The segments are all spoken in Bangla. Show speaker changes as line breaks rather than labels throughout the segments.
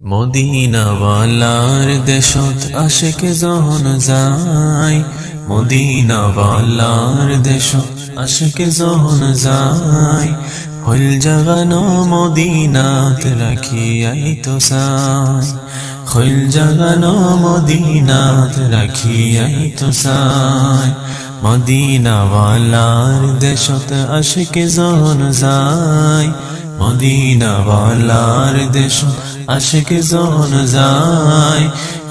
মদিনাওয়ালার দেশত আশেকে যখন যায়। মদিনাওয়ালার দেশত আশেকে যখন যায়। হইল জাগানো মদিনাত রাখিয়াই তো সাই হইল জাগানো মদিনাত রাখিয়াই তো সাই মদিনাওয়ালার দেশত আশেকে যখন যায়। মদিনাওয়ালার দেশ আশেকে জন যায়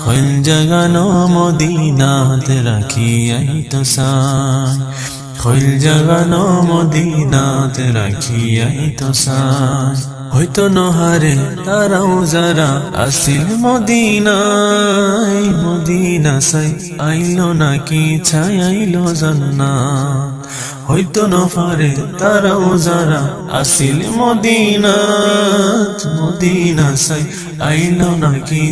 হইল জাগানো মদিনাত রাখিয়াই তো সাই। হইল জাগানো মদিনাত রাখিয়াই তো সাই। হয়তো নহারে তারাও যারা আসিল মদিনাই মদিনা সাই আইলো নাকি ছাই আইলো হয়তো নফারে তারাও যারা আসিল মদিনাত, মদিনা সাই আইলো নাকি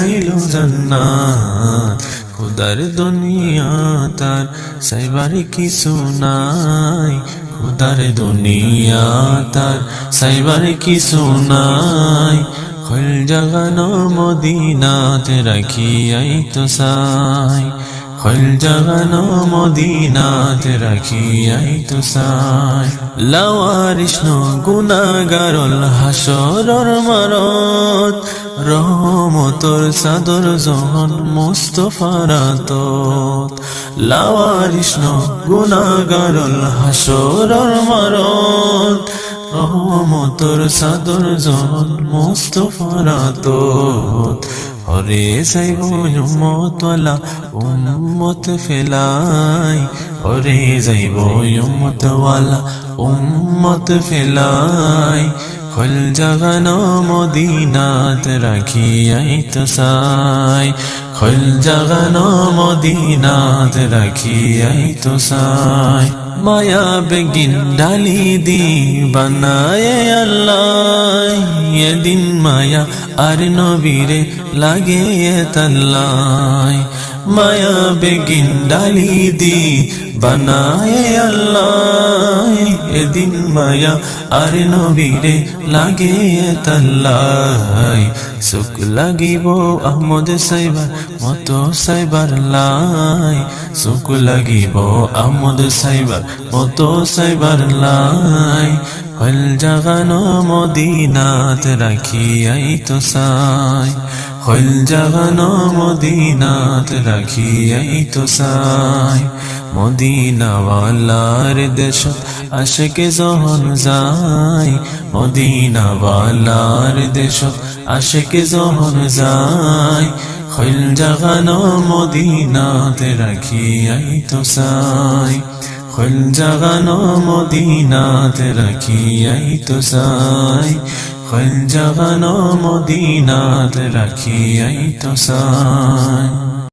আইলো জান্নাত। খুদার দুনিয়া তার সাইবার কিছু নাই। খুদার দুনিয়া তার সাইবার কিছু নাই। খল জাগানো মদিনাত রাখিয়াই তো সাই। খল জাগানো মদিনাত রাখিয়াই তো সাই লাওয়ারিষ্ণ গুনাগারল হাসরর মারত। রহমতর সাদর জহন মুস্তফারাত লাওয়ারিষ্ণ গুনাগারল হাসরর মারত। রহমতর সাদর জহন মুস্তফারাত হরে সাইব উম্মতওয়ালা উম্মত ফেলাই। হরে যাইব উম্মতওয়ালা উম্মত ফেলাই। খল জাগানো মদিনাত রাখিয়াই তো সাই খল জাগানো মদিনাত রাখিয়াই তো সাই মায়া বেগিন ডালি দি বানায় আল্লাহ, এদিন মায়া আর নবীরে লাগে তাল্লাই মায়া বেগিন ডালি দি বানায় আল্লাহ এদিন মায়া, আর নবীরে লাগে তাল্লাই। সুখ লাগিব আহমদ সাইবার মতো সাইবার লাই। সুখ লাগিব আহমদ সাইবার মতো সাইবার লাই। হল জাগানো মদিনাত রাখিয়াই তো সাই। হল জাগানো মদিনাত রাখিয়াই তো সাই। মদিনাওয়ালার দেশ আশেকে যখন যায়, মদিনাওয়ালার দেশ। আশেকে যখন যায়, খৈল জাগানো মদিনাত রাখিয়াই তো সাই খৈল জাগানো মদিনাত রাখিয়াই তো সাই খৈল জাগানো মদিনাত রাখিয়াই তো সাই